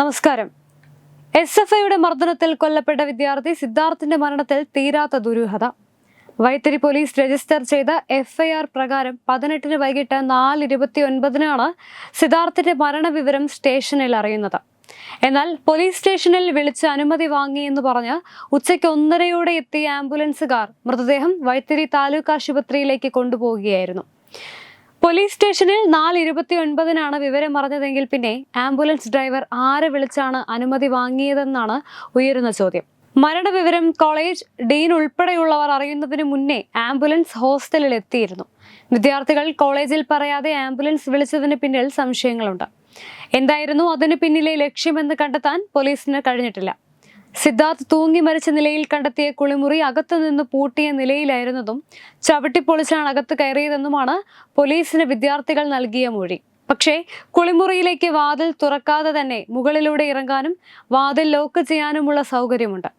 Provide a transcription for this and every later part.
നമസ്കാരം. S F ഐയുടെ മർദ്ദനത്തിൽ കൊല്ലപ്പെട്ട വിദ്യാർത്ഥി സിദ്ധാർത്ഥിന്റെ മരണത്തിൽ തീരാത്ത ദുരൂഹത. വൈത്തിരി പോലീസ് രജിസ്റ്റർ ചെയ്ത എഫ്ഐആർ പ്രകാരം പതിനെട്ടിന് വൈകിട്ട് നാല് ഇരുപത്തി ഒൻപതിനാണ് സിദ്ധാർത്ഥിന്റെ മരണവിവരം സ്റ്റേഷനിൽ അറിയുന്നത്. എന്നാൽ പോലീസ് സ്റ്റേഷനിൽ വിളിച്ച് അനുമതി വാങ്ങി എന്ന് പറഞ്ഞ് ഉച്ചയ്ക്ക് ഒന്നരയോടെ എത്തിയ ആംബുലൻസുകാർ മൃതദേഹം വൈത്തിരി താലൂക്ക് ആശുപത്രിയിലേക്ക് കൊണ്ടുപോവുകയായിരുന്നു. പോലീസ് സ്റ്റേഷനിൽ നാല് ഇരുപത്തി ഒൻപതിനാണ് വിവരം അറിഞ്ഞതെങ്കിൽ പിന്നെ ആംബുലൻസ് ഡ്രൈവർ ആരെ വിളിച്ചാണ് അനുമതി വാങ്ങിയതെന്നാണ് ഉയരുന്ന ചോദ്യം. മരണവിവരം കോളേജ് ഡീൻ ഉൾപ്പെടെയുള്ളവർ അറിയുന്നതിന് മുന്നേ ആംബുലൻസ് ഹോസ്റ്റലിൽ എത്തിയിരുന്നു. വിദ്യാർത്ഥികൾ കോളേജിൽ പറയാതെ ആംബുലൻസ് വിളിച്ചതിന് പിന്നിൽ സംശയങ്ങളുണ്ട്. എന്തായിരുന്നു അതിന് പിന്നിലെ ലക്ഷ്യമെന്ന് കണ്ടെത്താൻ പോലീസിന് കഴിഞ്ഞിട്ടില്ല. സിദ്ധാർത്ഥ് തൂങ്ങി മരിച്ച നിലയിൽ കണ്ടെത്തിയ കുളിമുറി അകത്തു നിന്ന് പൂട്ടിയ നിലയിലായിരുന്നതും ചവിട്ടിപ്പൊളിച്ചാണ് അകത്ത് കയറിയതെന്നുമാണ് പോലീസിന് വിദ്യാർത്ഥികൾ നൽകിയ മൊഴി. പക്ഷേ കുളിമുറിയിലേക്ക് വാതിൽ തുറക്കാതെ തന്നെ മുകളിലൂടെ ഇറങ്ങാനും വാതിൽ ലോക്ക് ചെയ്യാനുമുള്ള സൗകര്യമുണ്ട്.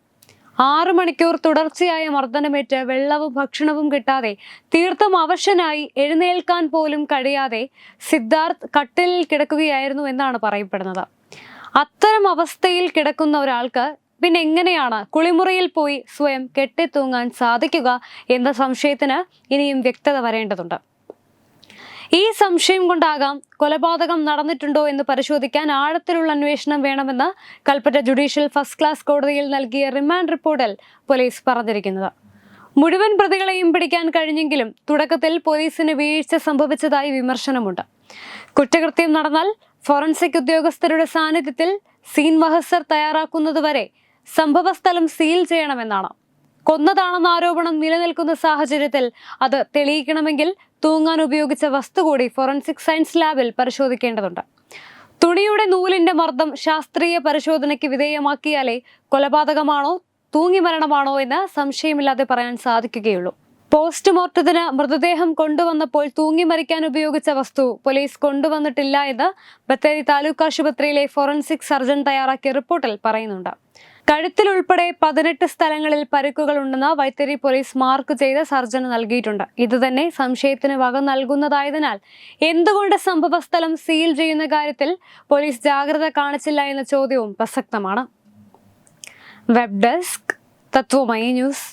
ആറു മണിക്കൂർ തുടർച്ചയായ മർദ്ദനമേറ്റ് വെള്ളവും ഭക്ഷണവും കിട്ടാതെ തീർത്തും അവശനായി എഴുന്നേൽക്കാൻ പോലും കഴിയാതെ സിദ്ധാർത്ഥ് കട്ടിലിൽ കിടക്കുകയായിരുന്നു എന്നാണ് പറയപ്പെടുന്നത്. അത്തരം അവസ്ഥയിൽ കിടക്കുന്ന ഒരാൾക്ക് പിന്നെ എങ്ങനെയാണ് കുളിമുറിയിൽ പോയി സ്വയം കെട്ടിത്തൂങ്ങാൻ സാധിക്കുക എന്ന സംശയത്തിന് ഇനിയും വ്യക്തത വരേണ്ടതുണ്ട്. ഈ സംശയം കൊണ്ടാകാം കൊലപാതകം നടന്നിട്ടുണ്ടോ എന്ന് പരിശോധിക്കാൻ ആഴത്തിലുള്ള അന്വേഷണം വേണമെന്ന് കൽപ്പറ്റ ജുഡീഷ്യൽ ഫസ്റ്റ് ക്ലാസ് കോടതിയിൽ നൽകിയ റിമാൻഡ് റിപ്പോർട്ടിൽ പോലീസ് പറഞ്ഞിരിക്കുന്നത്. മുഴുവൻ പ്രതികളെയും പിടിക്കാൻ കഴിഞ്ഞെങ്കിലും തുടക്കത്തിൽ പോലീസിന് വീഴ്ച സംഭവിച്ചതായി വിമർശനമുണ്ട്. കുറ്റകൃത്യം നടന്നാൽ ഫോറൻസിക് ഉദ്യോഗസ്ഥരുടെ സാന്നിധ്യത്തിൽ സീൻ മഹസർ തയ്യാറാക്കുന്നതുവരെ സംഭവസ്ഥലം സീൽ ചെയ്യണമെന്നാണ്. കൊന്നതാണെന്ന ആരോപണം നിലനിൽക്കുന്ന സാഹചര്യത്തിൽ അത് തെളിയിക്കണമെങ്കിൽ തൂങ്ങാൻ ഉപയോഗിച്ച വസ്തു കൂടി ഫോറൻസിക് സയൻസ് ലാബിൽ പരിശോധിക്കേണ്ടതുണ്ട്. തുണിയുടെ നൂലിന്റെ മർദ്ദം ശാസ്ത്രീയ പരിശോധനയ്ക്ക് വിധേയമാക്കിയാലേ കൊലപാതകമാണോ തൂങ്ങി മരണമാണോ എന്ന് സംശയമില്ലാതെ പറയാൻ സാധിക്കുകയുള്ളൂ. പോസ്റ്റ്മോർട്ടത്തിന് മൃതദേഹം കൊണ്ടുവന്നപ്പോൾ തൂങ്ങി മരിക്കാൻ ഉപയോഗിച്ച വസ്തു പോലീസ് കൊണ്ടുവന്നിട്ടില്ല എന്ന് ബത്തേരി താലൂക്ക് ആശുപത്രിയിലെ ഫോറൻസിക് സർജൻ തയ്യാറാക്കിയ റിപ്പോർട്ടിൽ പറയുന്നുണ്ട്. കഴുത്തിൽ ഉൾപ്പെടെ പതിനെട്ട് സ്ഥലങ്ങളിൽ പരുക്കുകൾ ഉണ്ടെന്ന് വൈത്തിരി പോലീസ് മാർക്ക് ചെയ്ത സർജന് നൽകിയിട്ടുണ്ട്. ഇത് തന്നെ സംശയത്തിന് വക നൽകുന്നതായതിനാൽ എന്തുകൊണ്ട് സംഭവസ്ഥലം സീൽ ചെയ്യുന്ന കാര്യത്തിൽ പോലീസ് ജാഗ്രത കാണിച്ചില്ല എന്ന ചോദ്യവും പ്രസക്തമാണ്. Web desk Tatwamayi news.